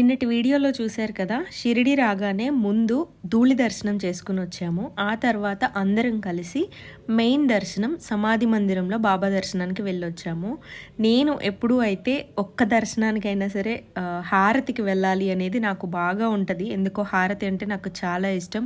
నిన్నటి వీడియోలో చూశారు కదా షిరిడి రాగానే ముందు ధూళి దర్శనం చేసుకుని వచ్చాము. ఆ తర్వాత అందరం కలిసి మెయిన్ దర్శనం సమాధి మందిరంలో బాబా దర్శనానికి వెళ్ళొచ్చాము. నేను ఎప్పుడూ అయితే ఒక్క దర్శనానికైనా సరే హారతికి వెళ్ళాలి అనేది నాకు బాగా ఉంటుంది. ఎందుకో హారతి అంటే నాకు చాలా ఇష్టం.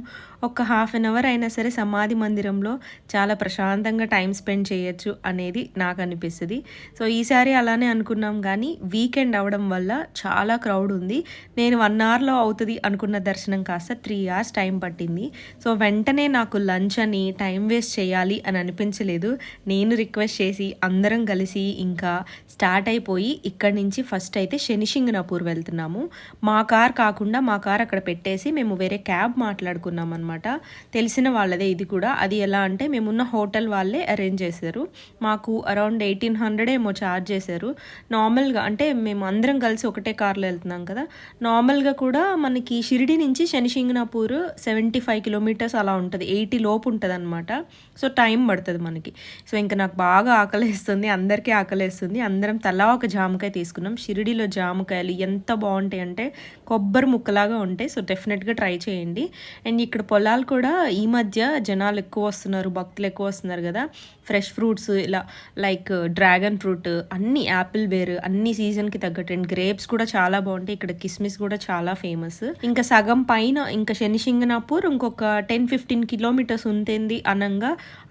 ఒక హాఫ్ అన్ అవర్ అయినా సరే సమాధి మందిరంలో చాలా ప్రశాంతంగా టైం స్పెండ్ చేయొచ్చు అనేది నాకు అనిపిస్తుంది. సో ఈసారి అలానే అనుకున్నాం. కానీ వీకెండ్ అవడం వల్ల చాలా క్రౌడ్ ఉంది. నేను వన్ అవర్లో అవుతుంది అనుకున్న దర్శనం కాస్త త్రీ అవర్స్ టైం పట్టింది. సో వెంటనే నాకు లంచ్ అని టైం వేస్ట్ చేయాలి అని అనిపించలేదు. నేను రిక్వెస్ట్ చేసి అందరం కలిసి ఇంకా స్టార్ట్ అయిపోయి ఇక్కడి నుంచి ఫస్ట్ అయితే శనిశింగనాపూర్ వెళ్తున్నాము. మా కార్ కాకుండా మా కార్ అక్కడ పెట్టేసి మేము వేరే క్యాబ్ మాట్లాడుకున్నాం అనమాట తెలిసిన వాళ్ళదే ఇది కూడా. అది ఎలా అంటే మేమున్న హోటల్ వాళ్ళే అరేంజ్ చేశారు. మాకు అరౌండ్ ఎయిటీన్ హండ్రెడ్ ఏమో ఛార్జ్ చేశారు. నార్మల్గా అంటే మేము అందరం కలిసి ఒకటే కార్లో వెళ్తున్నాం కదా. నార్మల్గా కూడా మనకి షిరిడి నుంచి శనిశింగనాపూర్ సెవెంటీ ఫైవ్ కిలోమీటర్స్ అలా ఉంటుంది. ఎయిటీ లోపు ఉంటుంది అనమాట సో టైం పడుతుంది మనకి. సో ఇంకా నాకు బాగా ఆకలేస్తుంది. అందరికీ ఆకలేస్తుంది. అందరం తలా ఒక జామకాయ తీసుకున్నాం. షిరిడిలో జామకాయలు ఎంత బాగుంటాయి అంటే కొబ్బరి ముక్కలాగా ఉంటాయి. సో డెఫినెట్గా ట్రై చేయండి. అండ్ ఇక్కడ పొలాలు కూడా ఈ మధ్య జనాలు ఎక్కువ వస్తున్నారు. భక్తులు ఎక్కువ వస్తున్నారు కదా. ఫ్రెష్ ఫ్రూట్స్ ఇలా లైక్ డ్రాగన్ ఫ్రూట్ అన్ని యాపిల్ బేర్ అన్ని సీజన్కి తగ్గట్టు అండ్ గ్రేప్స్ కూడా చాలా బాగుంటాయి. ఇక్కడ కిస్మిస్ కూడా చాలా ఫేమస్ ఇంకా సగం పైన ఇంకా శనిశింగనాపూర్ ఇంకొక టెన్ ఫిఫ్టీన్ కిలోమీటర్స్ ఉంటుంది అనంగా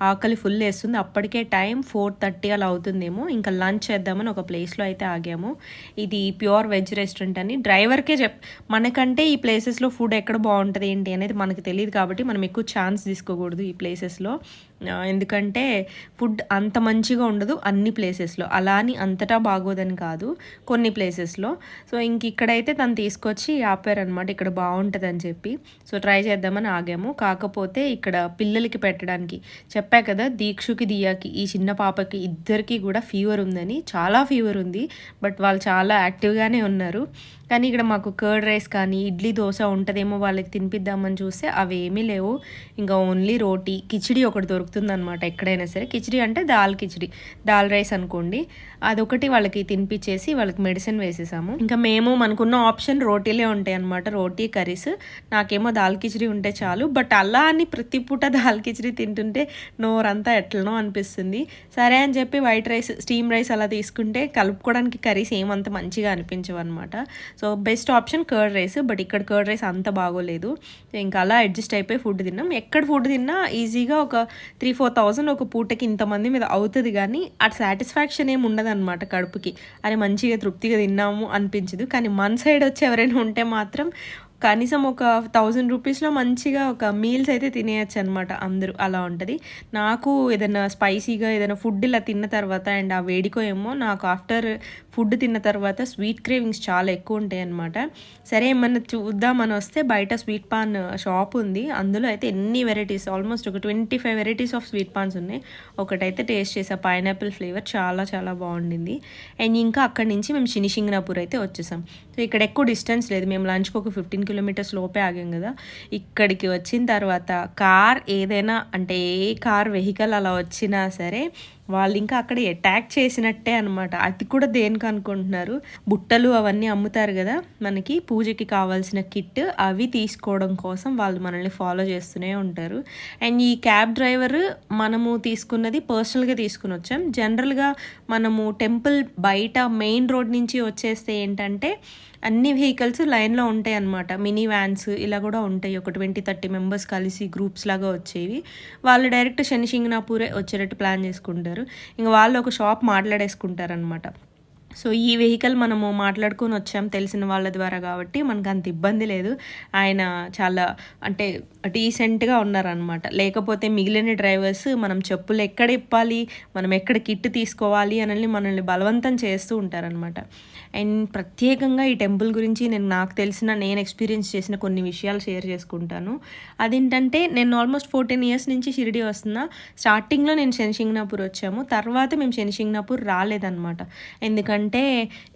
ఆకలి ఫుల్ వేస్తుంది. అప్పటికే టైం ఫోర్ థర్టీ అలా అవుతుందేమో. ఇంకా లంచ్ చేద్దామని ఒక ప్లేస్లో అయితే ఆగాము. ఇది ప్యూర్ వెజ్ రెస్టారెంట్ అని. డ్రైవర్కే చెప్ మనకంటే ఈ ప్లేసెస్లో ఫుడ్ ఎక్కడ బాగుంటుంది ఏంటి అనేది మనకు తెలియదు కాబట్టి మనం ఎక్కువ ఛాన్స్ తీసుకోకూడదు ఈ ప్లేసెస్లో ఎందుకంటే ఫుడ్ అంత మంచిగా ఉండదు అన్ని ప్లేసెస్లో. అలా అని అంతటా బాగోదని కాదు కొన్ని ప్లేసెస్లో. సో ఇంక ఇక్కడైతే తను తీసుకొచ్చి ఆపారనమాట ఇక్కడ బాగుంటుంది అని చెప్పి. సో ట్రై చేద్దామని ఆగాము. కాకపోతే ఇక్కడ పిల్లలకి పెట్టడానికి చెప్పా కదా దీక్షుకి దియాకి ఈ చిన్న పాపకి ఇద్దరికి కూడా ఫీవర్ ఉందని చాలా ఫీవర్ ఉంది. బట్ వాళ్ళు చాలా యాక్టివ్గానే ఉన్నారు. కానీ ఇక్కడ మాకు కర్డ్ రైస్ కానీ ఇడ్లీ దోశ ఉంటుందేమో వాళ్ళకి తినిపిద్దామని చూస్తే అవి ఏమీ లేవు. ఇంకా ఓన్లీ రోటీ. కిచిడి ఒకటి దొరుకుతుంది అనమాట ఎక్కడైనా సరే. కిచిడి అంటే దాల్ కిచిడి. దాల్ రైస్ అనుకోండి. అదొకటి వాళ్ళకి తినిపించేసి వాళ్ళకి మెడిసిన్ వేసేసాము. ఇంకా మేము మనకున్న ఆప్షన్ రోటీలే ఉంటాయి అనమాట రోటీ కర్రీస్. నాకేమో దాల్ కిచిడి ఉంటే చాలు. బట్ అలా అని ప్రతి పూట దాల్ కిచిడి తింటుంటే నోరంతా ఎట్లనో అనిపిస్తుంది. సరే అని చెప్పి వైట్ రైస్ స్టీమ్ రైస్ అలా తీసుకుంటే కలుపుకోవడానికి కర్రీస్ ఏమంత మంచిగా అనిపించవు అనమాట so so best option curd rice but ఇక్కడ కర్డ్ రైస్ అంత బాగోలేదు. ఇంకా అలా అడ్జస్ట్ అయిపోయి ఫుడ్ తిన్నాం. ఎక్కడ ఫుడ్ తిన్నా ఈజీగా ఒక త్రీ ఫోర్ థౌజండ్ ఒక పూటకి ఇంతమంది మీద అవుతుంది కానీ ఆ సాటిస్ఫాక్షన్ ఏమి ఉండదన్నమాట కడుపుకి. అరే మంచిగా తృప్తిగా తిన్నాము అనిపించదు. కానీ మన సైడ్ వచ్చి ఎవరైనా ఉంటే మాత్రం కనీసం ఒక థౌజండ్ రూపీస్లో మంచిగా ఒక మీల్స్ అయితే తినేయచ్చు అనమాట అందరూ. అలా ఉంటుంది. నాకు ఏదైనా స్పైసీగా ఏదైనా ఫుడ్ ఇలా తిన్న తర్వాత అండ్ ఆ వేడికో ఏమో నాకు ఆఫ్టర్ ఫుడ్ తిన్న తర్వాత స్వీట్ క్రేవింగ్స్ చాలా ఎక్కువ ఉంటాయి అనమాట సరే ఏమన్నా చూద్దామని వస్తే బయట స్వీట్ పాన్ షాప్ ఉంది. అందులో అయితే ఎన్ని వెరైటీస్ ఆల్మోస్ట్ ఒక twenty five varieties of sweet paans ఉన్నాయి. ఒకటైతే టేస్ట్ చేసా. పైనాపిల్ ఫ్లేవర్ చాలా చాలా బాగుండింది. అండ్ ఇంకా అక్కడి నుంచి మేము శనిశింగనాపూర్ అయితే వచ్చేసాం. సో ఇక్కడ ఎక్కువ డిస్టెన్స్ లేదు. మేము లంచ్కి ఒక ఫిఫ్టీన్ కిలోమీటర్స్ లోపే ఆగాం కదా. ఇక్కడికి వచ్చిన తర్వాత కార్ ఏదైనా అంటే ఏ కార్ వెహికల్ అలా వచ్చినా సరే వాళ్ళు ఇంకా అక్కడ అటాక్ చేసినట్టే అనమాట అది కూడా దేనికి అనుకుంటున్నారు? బుట్టలు అవన్నీ అమ్ముతారు కదా మనకి పూజకి కావాల్సిన కిట్ అవి తీసుకోవడం కోసం వాళ్ళు మనల్ని ఫాలో చేస్తూనే ఉంటారు. అండ్ ఈ క్యాబ్ డ్రైవర్ మనము తీసుకున్నది పర్సనల్గా తీసుకుని వచ్చాం. జనరల్గా మనము టెంపుల్ బయట మెయిన్ రోడ్ నుంచి వచ్చేస్తే ఏంటంటే అన్ని వెహికల్స్ లైన్లో ఉంటాయి అన్నమాట. మినీ వ్యాన్స్ ఇలా కూడా ఉంటాయి. ఒక ట్వంటీ థర్టీ మెంబర్స్ కలిసి గ్రూప్స్ లాగా వచ్చేవి. వాళ్ళు డైరెక్ట్ శనిశింగనాపూరే వచ్చేటట్టు ప్లాన్ చేసుకుంటారు. ఇంకా వాళ్ళు ఒక షాప్ మాట్లాడేసుకుంటారనమాట సో ఈ వెహికల్ మనము మాట్లాడుకొని వచ్చాం తెలిసిన వాళ్ళ ద్వారా కాబట్టి మనకు అంత ఇబ్బంది లేదు. ఆయన చాలా అంటే డీసెంట్గా ఉన్నారనమాట లేకపోతే మిగిలిన డ్రైవర్స్ మనం చెప్పులు ఎక్కడ ఇప్పాలి మనం ఎక్కడ కిట్ తీసుకోవాలి అని మనల్ని బలవంతం చేస్తూ ఉంటారనమాట అండ్ ప్రత్యేకంగా ఈ టెంపుల్ గురించి నేను నాకు తెలిసిన నేను ఎక్స్పీరియన్స్ చేసిన కొన్ని విషయాలు షేర్ చేసుకుంటాను. అదేంటంటే నేను ఆల్మోస్ట్ ఫోర్టీన్ ఇయర్స్ నుంచి షిరిడి వస్తున్నా. స్టార్టింగ్లో నేను శనిషింగ్నాపూర్ వచ్చాము. తర్వాత మేము శనిషింగ్నాపూర్ రాలేదన్నమాట. ఎందుకంటే అంటే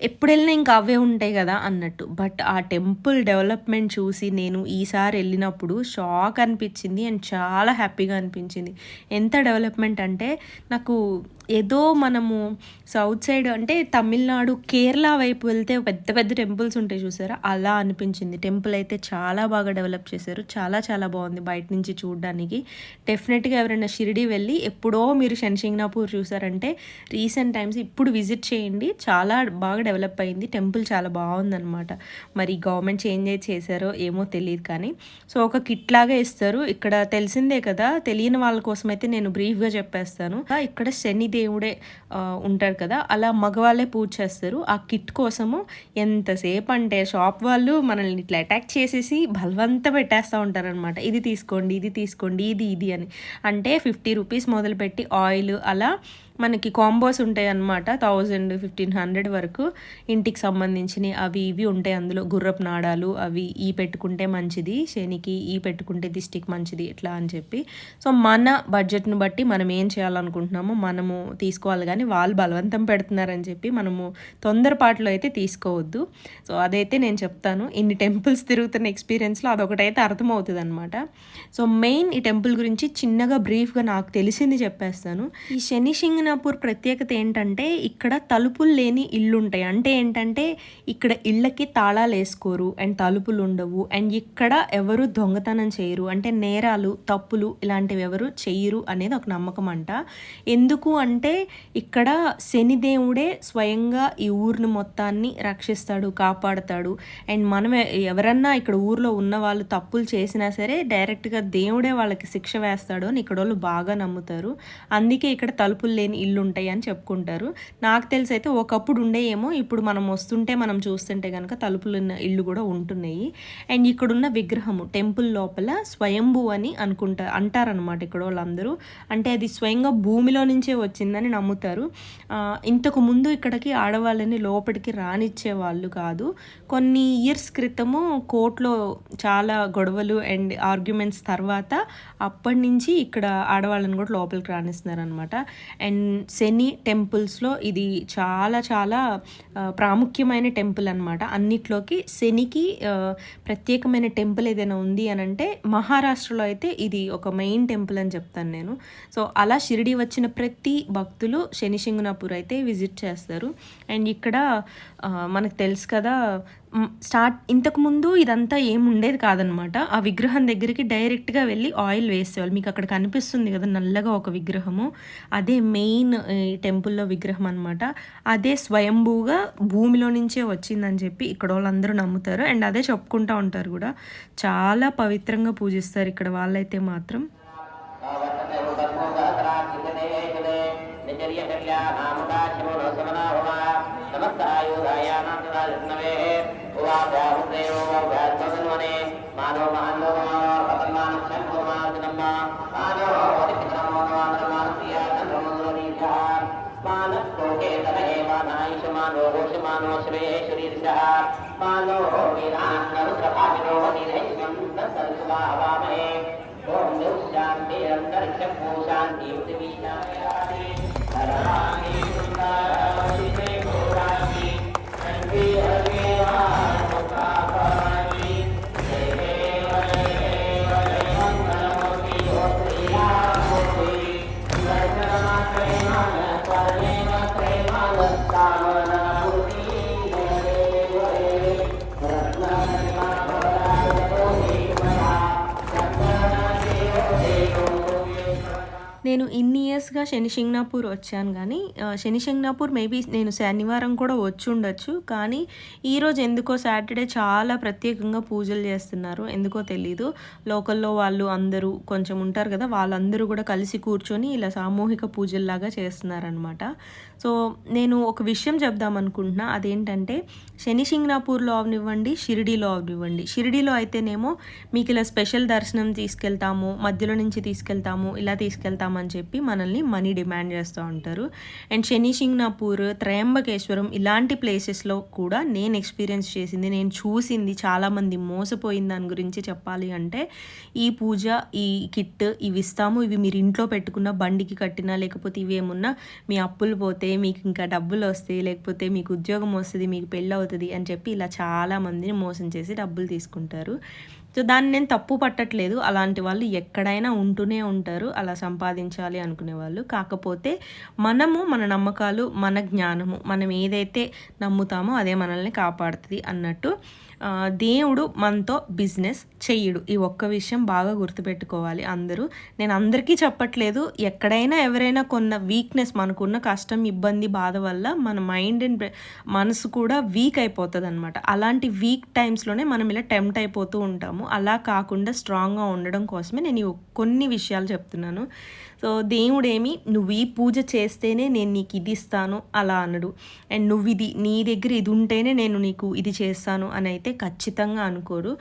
ఎప్పుడు వెళ్ళినా ఇంకా అవే ఉంటాయి కదా అన్నట్టు. బట్ ఆ టెంపుల్ డెవలప్మెంట్ చూసి నేను ఈసారి వెళ్ళినప్పుడు షాక్ అనిపించింది అండ్ చాలా హ్యాపీగా అనిపించింది. ఎంత డెవలప్మెంట్ అంటే నాకు ఏదో మనము సౌత్ సైడ్ అంటే తమిళనాడు కేరళ వైపు వెళ్తే పెద్ద పెద్ద టెంపుల్స్ ఉంటాయి చూసారా? అలా అనిపించింది. టెంపుల్ అయితే చాలా బాగా డెవలప్ చేశారు. చాలా చాలా బాగుంది బయట నుంచి చూడడానికి. డెఫినెట్గా ఎవరైనా షిరిడి వెళ్ళి ఎప్పుడో మీరు శనిషింగ్నాపూర్ చూసారంటే రీసెంట్ టైమ్స్ ఇప్పుడు విజిట్ చేయండి. చాలా బాగా డెవలప్ అయింది. టెంపుల్ చాలా బాగుందనమాట మరి గవర్నమెంట్ చేంజ్ అయితే చేశారో ఏమో తెలియదు కానీ. సో ఒక కిట్ లాగా ఇస్తారు. ఇక్కడ తెలిసిందే కదా తెలియని వాళ్ళ కోసం అయితే నేను బ్రీఫ్గా చెప్పేస్తాను. ఇక్కడ శని దేవుడే ఉంటారు కదా. అలా మగవాళ్ళే పూజ చేస్తారు. ఆ కిట్ కోసము ఎంతసేపు అంటే షాప్ వాళ్ళు మనల్ని ఇట్లా అటాక్ చేసేసి బలవంత పెట్టేస్తూ ఉంటారనమాట ఇది తీసుకోండి ఇది తీసుకోండి ఇది ఇది అని. అంటే ఫిఫ్టీ రూపీస్ మొదలుపెట్టి ఆయిల్ అలా మనకి కాంబోస్ ఉంటాయి అన్నమాట. థౌజండ్ ఫిఫ్టీన్ హండ్రెడ్ వరకు ఇంటికి సంబంధించినవి అవి ఇవి ఉంటాయి అందులో. గుర్రపు నాడాలు అవి ఈ పెట్టుకుంటే మంచిది శనికి ఈ పెట్టుకుంటే దిష్టికి మంచిది ఇట్లా అని చెప్పి. సో మన బడ్జెట్ను బట్టి మనం ఏం చేయాలనుకుంటున్నామో మనము తీసుకోవాలి. కానీ వాళ్ళు బలవంతం పెడుతున్నారని చెప్పి మనము తొందరపాట్లో అయితే తీసుకోవద్దు. సో అదైతే నేను చెప్తాను. ఇన్ని టెంపుల్స్ తిరుగుతున్న ఎక్స్పీరియన్స్లో అదొకటైతే అర్థమవుతుంది అనమాట సో మెయిన్ ఈ టెంపుల్ గురించి చిన్నగా బ్రీఫ్గా నాకు తెలిసింది చెప్పేస్తాను. ఈ శని సింగనాపూర్ ప్రత్యేకత ఏంటంటే ఇక్కడ తలుపులు లేని ఇల్లు ఉంటాయి అంటే ఏంటంటే ఇక్కడ ఇళ్ళకి తాళాలు వేసుకోరు అండ్ తలుపులు ఉండవు అండ్ ఇక్కడ ఎవరు దొంగతనం చేయరు. అంటే నేరాలు తప్పులు ఇలాంటివి ఎవరు చేయరు అనేది ఒక నమ్మకం అంట. ఎందుకు అంటే ఇక్కడ శనిదేవుడే స్వయంగా ఈ ఊరిని మొత్తాన్ని రక్షిస్తాడు కాపాడతాడు. అండ్ మనం ఎవరన్నా ఇక్కడ ఊర్లో ఉన్న వాళ్ళు తప్పులు చేసినా సరే డైరెక్ట్గా దేవుడే వాళ్ళకి శిక్ష వేస్తాడు అని ఇక్కడ వాళ్ళు బాగా నమ్ముతారు. అందుకే ఇక్కడ తలుపులు లేని ఇల్లు ఉంటాయి అని చెప్పుకుంటారు. నాకు తెలిసి అయితే ఒకప్పుడు ఉండేయేమో ఇప్పుడు మనం వస్తుంటే మనం చూస్తుంటే కనుక తలుపులు ఇల్లు కూడా ఉంటున్నాయి. అండ్ ఇక్కడున్న విగ్రహము టెంపుల్ లోపల స్వయంభూ అని అనుకుంటా అంటారనమాట ఇక్కడ వాళ్ళందరూ. అంటే అది స్వయంగా భూమిలో నుంచే వచ్చిందని నమ్ముతారు. ఇంతకు ముందు ఇక్కడికి ఆడవాళ్ళని లోపలికి రానిచ్చే వాళ్ళు కాదు. కొన్ని ఇయర్స్ క్రితము కోర్టులో చాలా గొడవలు అండ్ ఆర్గ్యుమెంట్స్ తర్వాత అప్పటి నుంచి ఇక్కడ ఆడవాళ్ళని కూడా లోపలికి రానిస్తున్నారు అనమాట అండ్ శని టెంపుల్స్లో ఇది చాలా చాలా ప్రాముఖ్యమైన టెంపుల్ అనమాట అన్నిట్లోకి శనికి ప్రత్యేకమైన టెంపుల్ ఏదైనా ఉంది అని అంటే మహారాష్ట్రలో అయితే ఇది ఒక మెయిన్ టెంపుల్ అని చెప్తాను నేను. సో అలా షిరిడి వచ్చిన ప్రతి భక్తులు శనిశంగనాపూర్ అయితే విజిట్ చేస్తారు. అండ్ ఇక్కడ మనకు తెలుసు కదా స్టార్ట్ ఇంతకు ముందు ఇదంతా ఏం ఉండేది కాదనమాట. ఆ విగ్రహం దగ్గరికి డైరెక్ట్గా వెళ్ళి ఆయిల్ వేసేవాళ్ళు. మీకు అక్కడ కనిపిస్తుంది కదా నల్లగా ఒక విగ్రహము. అదే మెయిన్ టెంపుల్లో విగ్రహం అనమాట అదే స్వయంభూగా భూమిలో నుంచే వచ్చిందని చెప్పి ఇక్కడ వాళ్ళందరూ నమ్ముతారు. అండ్ అదే చెప్పుకుంటూ ఉంటారు కూడా. చాలా పవిత్రంగా పూజిస్తారు ఇక్కడ వాళ్ళైతే మాత్రం. మానో వీరాన్నరుద్రభావినో నిధైర్యం దశరథుభావామహే ఓం శాంతి అంతరిక్షం శాంతి పృథివీ శాంతి నేను ఇన్ని ఇయర్స్గా శనిశంగ్నాపూర్ వచ్చాను కానీ ఆ, మేబీ నేను శనివారం కూడా వచ్చి ఉండొచ్చు. కానీ ఈరోజు ఎందుకో సాటర్డే చాలా ప్రత్యేకంగా పూజలు చేస్తున్నారు. ఎందుకో తెలీదు. లోకల్లో వాళ్ళు అందరూ కొంచెం ఉంటారు కదా వాళ్ళందరూ కూడా కలిసి కూర్చొని ఇలా సామూహిక పూజల్లాగా చేస్తున్నారనమాట సో నేను ఒక విషయం చెప్దాం అనుకుంటున్నా అదేంటంటే శనిశింగ్నాపూర్లో అవనివ్వండి షిరిడీలో అవనివ్వండి. షిరిడీలో అయితేనేమో మీకు ఇలా స్పెషల్ దర్శనం తీసుకెళ్తాము మధ్యలో నుంచి తీసుకెళ్తాము ఇలా తీసుకెళ్తాము అని చెప్పి మనల్ని మనీ డిమాండ్ చేస్తూ ఉంటారు. అండ్ శనిసింగ్నాపూర్ త్రయంబకేశ్వరం ఇలాంటి ప్లేసెస్లో కూడా నేను ఎక్స్పీరియన్స్ చేసింది నేను చూసింది చాలామంది మోసపోయింది దాని గురించి చెప్పాలి అంటే ఈ పూజ ఈ కిట్ ఇవి ఇస్తాము ఇవి మీరు ఇంట్లో పెట్టుకున్న బండికి కట్టినా లేకపోతే ఇవి ఏమున్నా మీ అప్పులు పోతే మీకు ఇంకా డబ్బులు వస్తాయి లేకపోతే మీకు ఉద్యోగం వస్తుంది మీకు పెళ్ళి అవుతుంది అని చెప్పి ఇలా చాలామందిని మోసం చేసి డబ్బులు తీసుకుంటారు. సో దాన్ని నేను తప్పు పట్టట్లేదు. అలాంటి వాళ్ళు ఎక్కడైనా ఉంటూనే ఉంటారు. అలా సంపాదించాలి అనుకునే వాళ్ళు. కాకపోతే మనము మన నమ్మకాలు మన జ్ఞానము మనం ఏదైతే నమ్ముతామో అదే మనల్ని కాపాడుతుంది అన్నట్టు దేవుడు మనతో బిజినెస్ చెయ్యడు. ఈ ఒక్క విషయం బాగా గుర్తుపెట్టుకోవాలి అందరూ. నేను అందరికీ చెప్పట్లేదు. ఎక్కడైనా ఎవరైనా కొన్న వీక్నెస్ మనకున్న కష్టం ఇబ్బంది బాధ వల్ల మన మైండ్ అండ్ మనసు కూడా వీక్ అయిపోతుంది అనమాట అలాంటి వీక్ టైమ్స్లోనే మనం ఇలా టెంప్ట్ అయిపోతూ ఉంటాము. అలా కాకుండా స్ట్రాంగ్గా ఉండడం కోసమే నేను కొన్ని విషయాలు చెప్తున్నాను. సో దేవుడేమి నువ్వు ఈ పూజ చేస్తేనే నేను నీకు ఇది ఇస్తాను అలా అనడు. అండ్ నువ్వు ఇది నీ దగ్గర ఇది ఉంటేనే నేను నీకు ఇది చేస్తాను అని అయితే ఖచ్చితంగా అనుకోరు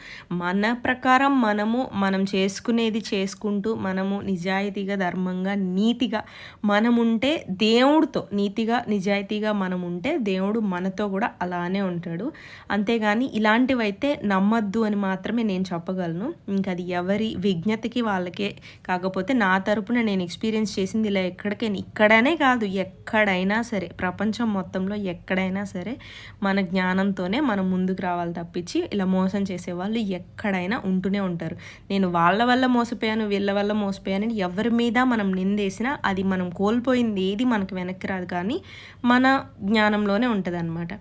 మన ప్రకారం మనము మనం చేసుకునేది చేసుకుంటూ మనము నిజాయితీగా ధర్మంగా నీతిగా మనం ఉంటే దేవుడితో నీతిగా నిజాయితీగా మనం ఉంటే దేవుడు మనతో కూడా అలానే ఉంటాడు. అంతేగాని ఇలాంటివైతే నమ్మద్దు అని మాత్రమే నేను చెప్పగలను. ఇంకా అది ఎవరి విజ్ఞతకి వాళ్ళకే కాకపోతే నా తరపున నేను ఎక్స్పీరియన్స్ చేసింది ఇలా ఎక్కడికైనా ఇక్కడనే కాదు ఎక్కడైనా సరే ప్రపంచం మొత్తంలో ఎక్కడైనా సరే మన జ్ఞానంతోనే మనం ముందుకు రావాలి తప్పించి ఇలా మోసం చేసే వాళ్ళు ఎక్కడైనా ఉంటూనే ఉంటారు. నేను వాళ్ళ వల్ల మోసపోయాను వీళ్ళ వల్ల మోసపోయాను ఎవరి మీద మనం నిందేసినా అది మనం కోల్పోయింది ఏది మనకు వెనక్కి రాదు కానీ మన జ్ఞానంలోనే ఉంటుంది అనమాట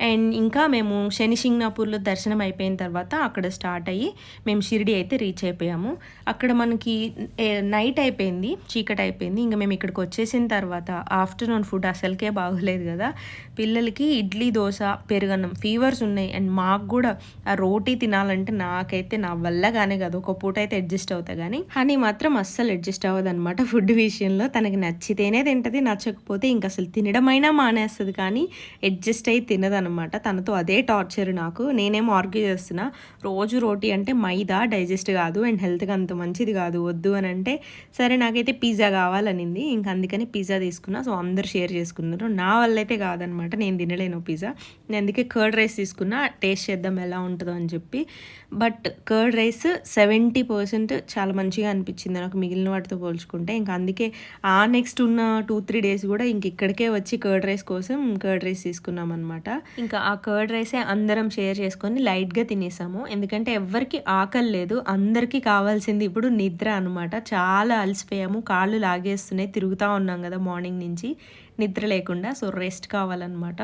అండ్ ఇంకా మేము శని సింగ్నాపూర్లో దర్శనం అయిపోయిన తర్వాత అక్కడ స్టార్ట్ అయ్యి మేము షిరిడి అయితే రీచ్ అయిపోయాము. అక్కడ మనకి నైట్ అయిపోయింది చీకటి అయిపోయింది. ఇంకా మేము ఇక్కడికి వచ్చేసిన తర్వాత ఆఫ్టర్నూన్ ఫుడ్ అసలుకే బాగోలేదు కదా. పిల్లలకి ఇడ్లీ దోశ పెరుగన్నం ఫీవర్స్ ఉన్నాయి. అండ్ మాకు కూడా ఆ రోటీ తినాలంటే నాకైతే నా వల్ల కానీ కాదు. ఒక పూట అయితే అడ్జస్ట్ అవుతా కానీ హనీ మాత్రం అస్సలు అడ్జస్ట్ అవ్వదు అనమాట ఫుడ్ విషయంలో. తనకి నచ్చితేనే తింటది నచ్చకపోతే ఇంక అసలు తినడమైనా మానేస్తుంది కానీ అడ్జస్ట్ అయ్యి తినదనమాట అనమాట తనతో అదే టార్చర్ నాకు. నేనేం ఆర్గ్యూ చేస్తున్నా రోజు రోటీ అంటే మైదా డైజెస్ట్ కాదు అండ్ హెల్త్కి అంత మంచిది కాదు వద్దు అని అంటే సరే నాకైతే పిజ్జా కావాలనింది. ఇంక అందుకని పిజ్జా తీసుకున్నా. సో అందరు షేర్ చేసుకున్నారు. నా వల్ల అయితే కాదనమాట నేను తినలేను పిజ్జా. నేను అందుకే కర్డ్ రైస్ తీసుకున్నా. టేస్ట్ చేద్దాం ఎలా ఉంటుందో అని చెప్పి. But curd rice seventy percent చాలా మంచిగా అనిపించింది నాకు మిగిలిన వాటితో పోల్చుకుంటే. ఇంకా అందుకే ఆ నెక్స్ట్ ఉన్న టూ త్రీ డేస్ కూడా ఇంక ఇక్కడికే వచ్చి కర్డ్ రైస్ కోసం కర్డ్ రైస్ తీసుకున్నాం అనమాట ఇంకా ఆ కర్డ్ రైసే అందరం షేర్ చేసుకొని లైట్గా తినేసాము. ఎందుకంటే ఎవ్వరికి ఆకలి లేదు. అందరికీ కావాల్సింది ఇప్పుడు నిద్ర అనమాట చాలా అలసిపోయాము. కాళ్ళు లాగేస్తున్నాయి. తిరుగుతూ ఉన్నాం కదా మార్నింగ్ నుంచి. నిద్ర లేకుండా. సో రెస్ట్ కావాలన్నమాట.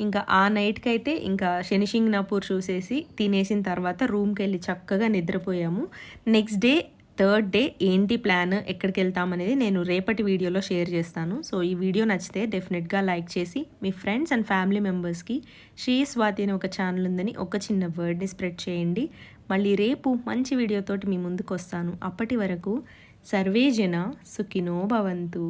ఇంకా ఆ నైట్కి అయితే ఇంకా శనిసింగ్నాపూర్ చూసేసి తినేసిన తర్వాత రూమ్కి వెళ్ళి చక్కగా నిద్రపోయాము. నెక్స్ట్ డే థర్డ్ డే ఏంటి ప్లాన్ ఎక్కడికి వెళ్తామనేది నేను రేపటి వీడియోలో షేర్ చేస్తాను. సో ఈ వీడియో నచ్చితే డెఫినెట్గా లైక్ చేసి మీ ఫ్రెండ్స్ అండ్ ఫ్యామిలీ మెంబర్స్కి శ్రీ స్వాతి అనే ఒక ఛానల్ ఉందని ఒక చిన్న వర్డ్ని స్ప్రెడ్ చేయండి. మళ్ళీ రేపు మంచి వీడియోతోటి మీ ముందుకు వస్తాను. అప్పటి వరకు సర్వే జన సుఖినో భవంతు.